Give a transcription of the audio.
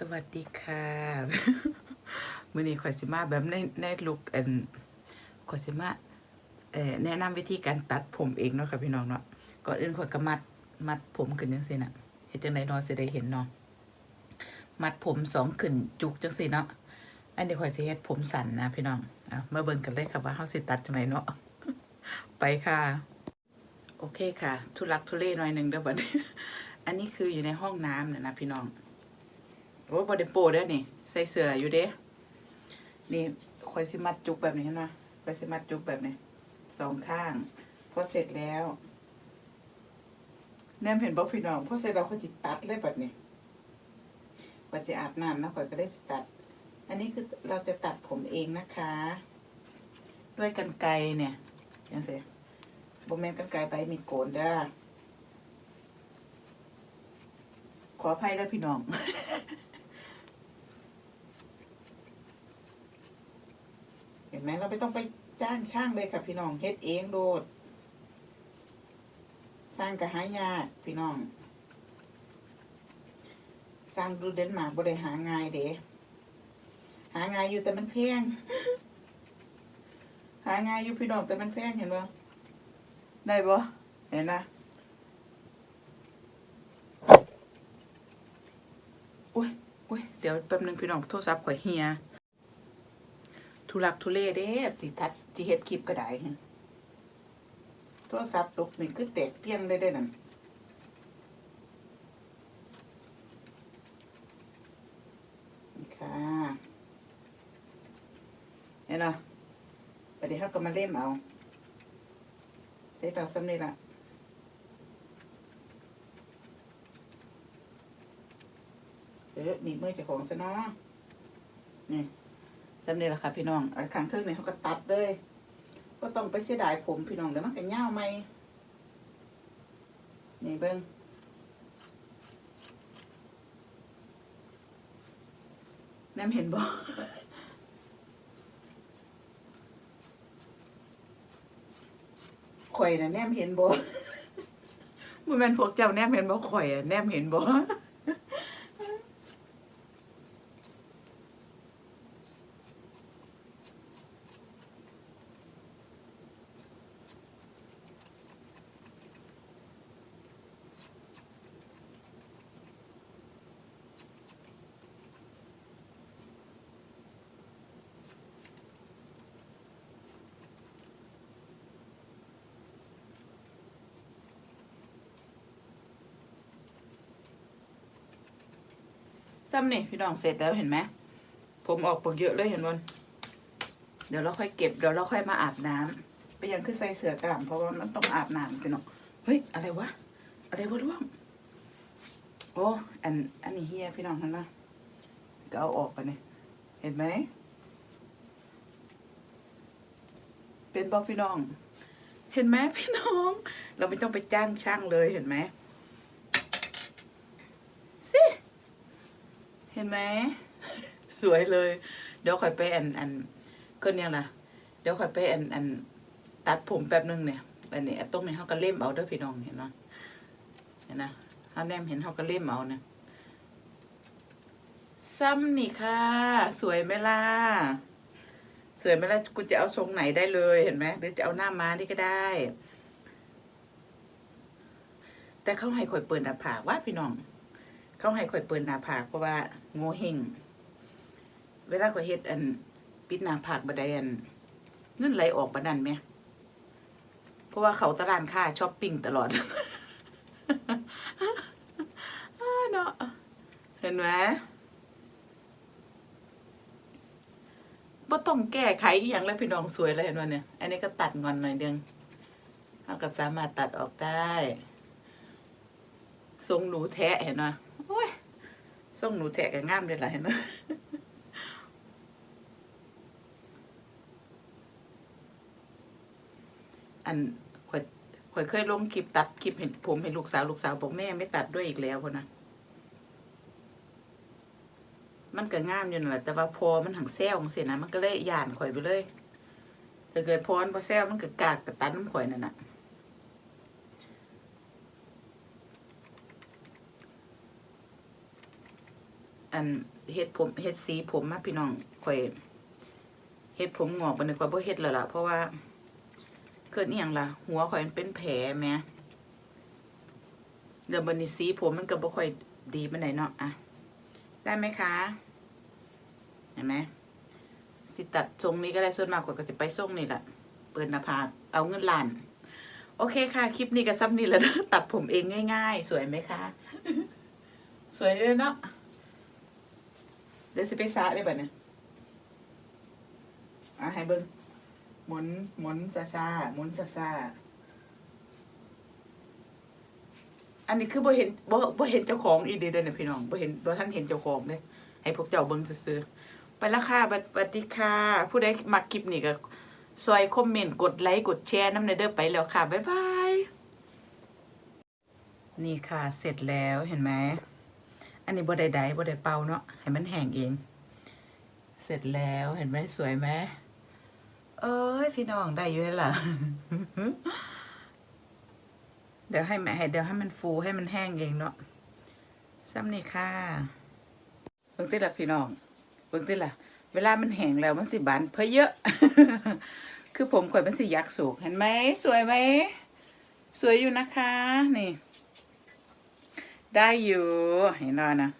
สวัสดีค่ะมือนี้ข่อยสิมาแบบในในลุกอันข่อยสิมาเอ่อแนะนำวิธีการตัดผมเองเนาะค่ะพี่น้องเนาะก่อนอื่นข่อยก็มัดมัดผมขึ้นจังซี่น่ะเฮ็ดจังไดเนาะสิได้เห็นเนาะมัดผมสองขึ้นจุกจังซี่เนาะอันนี้ข่อยสิเฮ็ดผมสั้นนะพี่น้องอะมาเบิ่งกันเลยค่ะว่าเฮาสิตัดจังไดเนาะไปค่ะ โอเคค่ะ ทุลักทุเลหน่อยหนึงเด้อบัดนี้อันนี้คืออยู่ในห้องน้ำน่ะนะพี่น้อง โอ้บอดีโปรเด้นี่ ใส่เสื้ออยู่เด้ นี่คอยสิมัดจุกแบบนี้เห็นไหมคอยสิมัดจุกแบบนี้สองข้างพอเสร็จแล้วแนมเห็นบ่พี่น้องพอเสร็จเราเขาจิตัดเลยแบบนี้ว่าจะอาบน้ำนะคอยก็ได้สิตัด อันนี้คือเราจะตัดผมเองนะคะ ด้วยกันไกรเนี่ยยังไงบ่แมนกันไกรไปมีโกนด้ขออภัยด้วยพี่น้อง เห็น ไหมเราไม่ต้องไปจ้างช่างเลยค่ะพี่น้องเฮ็ดเองโดดสร้างกระหายากพี่น้อง สร้างดูเดนมาร์กบ่ได้หาง่ายเด้หาง่ายอยู่แต่มันแพงหาง่ายอยู่พี่น้องแต่มันแพงเห็นบ่ได้บ่เห็นนะอุ้ยอุ้ยเดี๋ยวแป๊บนึงพี่น้องโทรศัพท์ข่อยเฮีย ทุลักทุเลเด้สิทัดสิเฮ็ดคลิปก็ได้โทรศัพท์ตกนี่คือแตกเพี้ยงได้ได้นั่นนี่ค่ะเห็นเนาะประเดี๋ยวเขาก็มาเล่มเอาเสร็จแล้วสำเร็จละเออหนีมือจ้าของซะเนาะนี่ จำนี่แหละค่ะพี่น้องอันข้างเทิงเนี่ยเขาก็ตัดเลยก็ต้องไปเสียดายผมพี่น้องเดี๋ยวมันก็เง่าวไหมนี่เบิ้งแนมเห็นบ่ข่อยนะแนมเห็นบ่มันเป็นพวกเจ้าแนมเห็นบ่ข่อยอะแนมเห็นบ่ ซ้ำนี่พี่น้องเสร็จแล้วเห็นไหมผมออกปกเยอะเลยเห็นบนเดี๋ยวเราค่อยเก็บเดี๋ยวเราค่อยมาอาบน้ำไปยังคือใส่เสื้อกล้ามเพราะว่ามันต้องอาบน้ำพี่น้องเฮ้ยอะไรวะอะไรวะร่วงโอ้อันอันนี้เฮียพี่น้องเห็นไหมก็เอาออกไปนี่เห็นไหมเป็นบอกพี่น้อง เห็นไหมพี่น้อง เราไม่ต้องไปจ้างช่างเลยเห็นไหมสิ เห็นไหม สวยเลย เดี๋ยวค่อยไปอันอันก็เนี่ยนะเดี๋ยวค่อยไปอันอันตัดผมแป๊บนึงเนี่ยอันนี้ตรงนี้เขาก็เล่มเอาเด้อพี่น้องเห็นไหมเห็นนะเขาแนมเห็นเขาก็เล่มเอาเนี่ยซ้ำนี่ค่ะ สวยไหมล่ะสวยไหมล่ะกูจะเอาทรงไหนได้เลยเห็นไหมหรือจะเอาหน้าม้านี่ก็ได้ แต่เขาให้ข่อยเปิดหน้าผากว่าพี่น้อง เขาให้ข่อยเปิดหน้าผากเพราะว่าโง่เฮงเวลาข่อยเฮ็ดอัน ปิดหน้าผากบัดใดอันเงินไหลออกบัดนั้นไหมเพราะว่าเขาตลาดค่าช้อปปิ้งตลอดเนาะเห็นไหมบ่ต้องแก้ไขอย่างแล้วพี่น้องสวยเลยเห็นไหมเนี่ย อันนี้ก็ตัดงอนหน่อยเดียวเราก็สามารถตัดออกได้ ทรงหนูแทะเห็นไห มโอ้ยทรงหนูแทะก็งามเลยล่ะเห็นไหมอันข่อยข่อยเคยลงคลิปตัดคลิปเห็นผมเห็นลูกสาวลูกสาวบอกแม่ไม่ตัดด้วยอีกแล้วพอนะมันก็งามอยู่นั่นแหละแต่ว่าพอมันหังแซวของเสียนะมันก็เลยย่านข่อยไปเลยถ้าเกิดพรพอแซวมันก็กากกระตันข่อยนั่นน่ะ อันเฮ็ดผมเฮ็ดสีผมมาพี่น้องข่อยเฮ็ดผมงอกปานนี้ข่อยบ่เฮ็ดแล้วล่ะเพราะว่าเกิดอีหยังล่ะ หัวข่อยมันเป็นแผลแหมแล้วบัดนี้สีผมมันก็บ่ค่อยดีปานใดเนาะอะได้ไหมคะเห็นไหมสิตัดทรงนี้ก็ได้ส่วนมากกว่าก็จะไปทรงนี่แหละเปิดหน้าผากเอาเงินล้าน โอเคค่ะ คลิปนี้ก็ซ้ำนี่แหล้วนะตัดผมเองง่าย ๆ สวยไหมคะ สวยเลยเนาะ เดี๋ยวสิไปซาได้แบบเนี่ยอะให้เบิ้งหมุนหมุนซาซาหมุนซาซาอันนี้คือบ่เห็นบ่บ่เห็นเจ้าของอีเดียเด้อเนี่ยพี่น้องบ่เห็นบ่ท่านเห็นเจ้าของเด้ให้พวกเจ้าเบิ่งซื่อๆไปและค่ะบัดบัดดีค่ะผู้ใดมักคลิปนี้ก็ซอยคอมเมนต์กดไลค์กดแชร์น้ำในเด้อไปแล้วค่ะบ๊ายบายนี่ค่ะเสร็จแล้วเห็นไหม อันนี้บ่ได้ใดบ่ได้เป่าเนาะให้มันแห้งเอง เสร็จแล้วเห็นไหมสวยไหมเอ้ยพี่น้องได้อยู่แล้วล่ะเดี๋ยวให้แม่ให้เดี๋ยวให้มันฟูให้มันแห้งเองเนาะซ้ำนี่ค่ะเบิ่งติละพี่น้องเบิ่งติละเวลามันแห้งแล้วมันสิบานเพอเยอะ คือผมข่อยมันสิยักสูกเห็นไหมสวยไหมสวยอยู่นะคะ นี่ ได้อยู่เห็นรอนะ